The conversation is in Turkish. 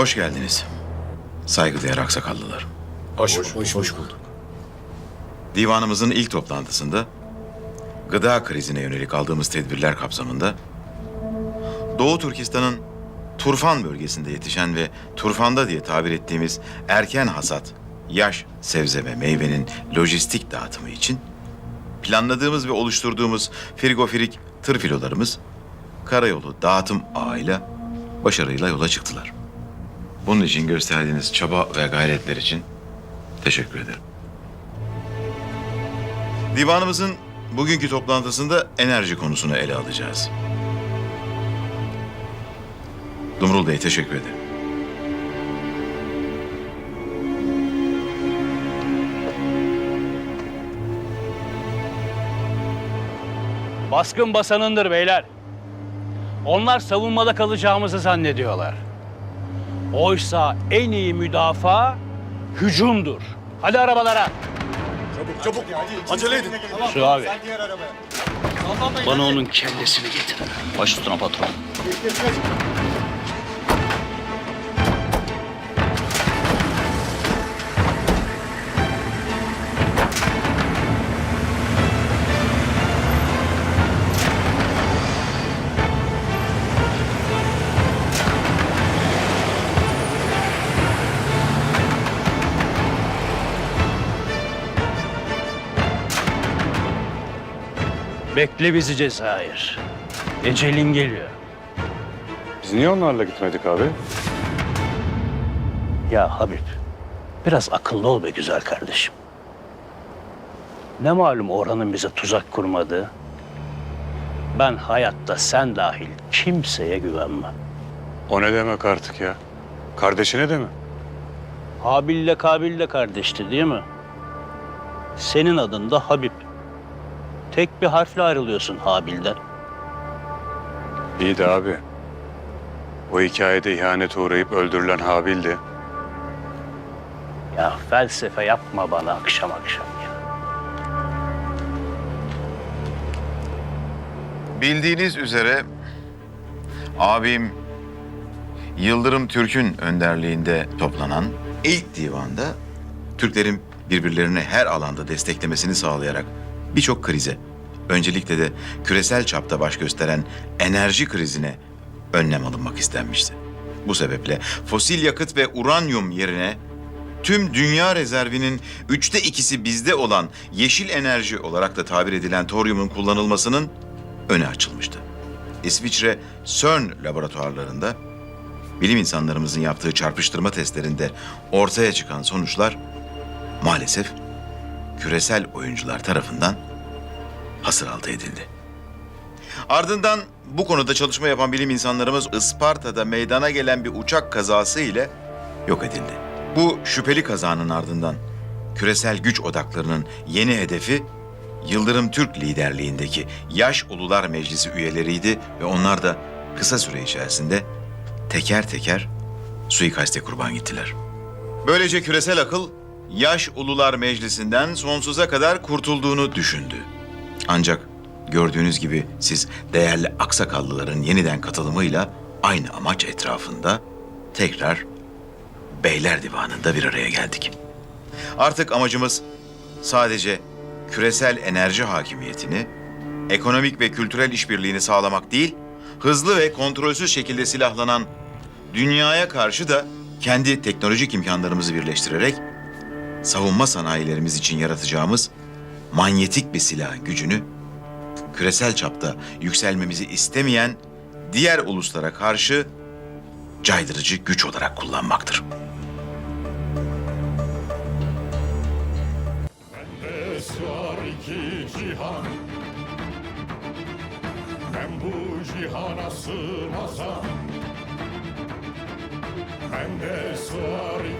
Hoş geldiniz. Saygıdeğer aksakallılar. Hoş, hoş, hoş, bulduk. Divanımızın ilk toplantısında gıda krizine yönelik aldığımız tedbirler kapsamında Doğu Türkistan'ın Turfan bölgesinde yetişen ve Turfanda diye tabir ettiğimiz erken hasat, yaş sebze ve meyvenin lojistik dağıtımı için planladığımız ve oluşturduğumuz frigofirik tır filolarımız karayolu dağıtım ağıyla başarıyla yola çıktılar. Bunun için gösterdiğiniz çaba ve gayretler için teşekkür ederim. Divanımızın bugünkü toplantısında enerji konusunu ele alacağız. Dumrul Bey teşekkür ederim. Baskın basanındır beyler. Onlar savunmada kalacağımızı zannediyorlar. Oysa en iyi müdafaa hücumdur. Hadi arabalara. Çabuk, acele edin. Su abi. Bana onun kellesini getirin. Baş üstüne patron. Bekle bizi Cezayir. Ecelin geliyor. Biz niye onlarla gitmedik abi? Ya Habib, biraz akıllı ol be güzel kardeşim. Ne malum Orhan'ın bize tuzak kurmadığı? Ben hayatta sen dahil kimseye güvenmem. O ne demek artık ya? Kardeşine de mi? Habil'le Kabil'le kardeşti değil mi? Senin adın da Habib. Tek bir harfle ayrılıyorsun Habil'den. İyi de abi. O hikayede ihanete uğrayıp öldürülen Habil'di. Ya felsefe yapma bana akşam akşam ya. Bildiğiniz üzere abim Yıldırım Türk'ün önderliğinde toplanan ilk divanda Türklerin birbirlerini her alanda desteklemesini sağlayarak birçok krize, öncelikle de küresel çapta baş gösteren enerji krizine önlem alınmak istenmişti. Bu sebeple fosil yakıt ve uranyum yerine tüm dünya rezervinin üçte ikisi bizde olan yeşil enerji olarak da tabir edilen toryumun kullanılmasının öne açılmıştı. İsviçre CERN laboratuvarlarında bilim insanlarımızın yaptığı çarpıştırma testlerinde ortaya çıkan sonuçlar maalesef küresel oyuncular tarafından hasıraltı edildi. Ardından bu konuda çalışma yapan bilim insanlarımız Isparta'da meydana gelen bir uçak kazası ile yok edildi. Bu şüpheli kazanın ardından küresel güç odaklarının yeni hedefi Yıldırım Türk liderliğindeki Yaş Ulular Meclisi üyeleriydi ve onlar da kısa süre içerisinde teker teker suikaste kurban gittiler. Böylece küresel akıl Yaş Ulular Meclisi'nden sonsuza kadar kurtulduğunu düşündü. Ancak gördüğünüz gibi siz değerli aksakallıların yeniden katılımıyla aynı amaç etrafında tekrar Beyler Divanı'nda bir araya geldik. Artık amacımız sadece küresel enerji hakimiyetini, ekonomik ve kültürel işbirliğini sağlamak değil, hızlı ve kontrolsüz şekilde silahlanan dünyaya karşı da kendi teknolojik imkanlarımızı birleştirerek savunma sanayilerimiz için yaratacağımız manyetik bir silah gücünü küresel çapta yükselmemizi istemeyen diğer uluslara karşı caydırıcı güç olarak kullanmaktır. Sığar iki cihan Ben bu cihana sığmazam Ben de sığar iki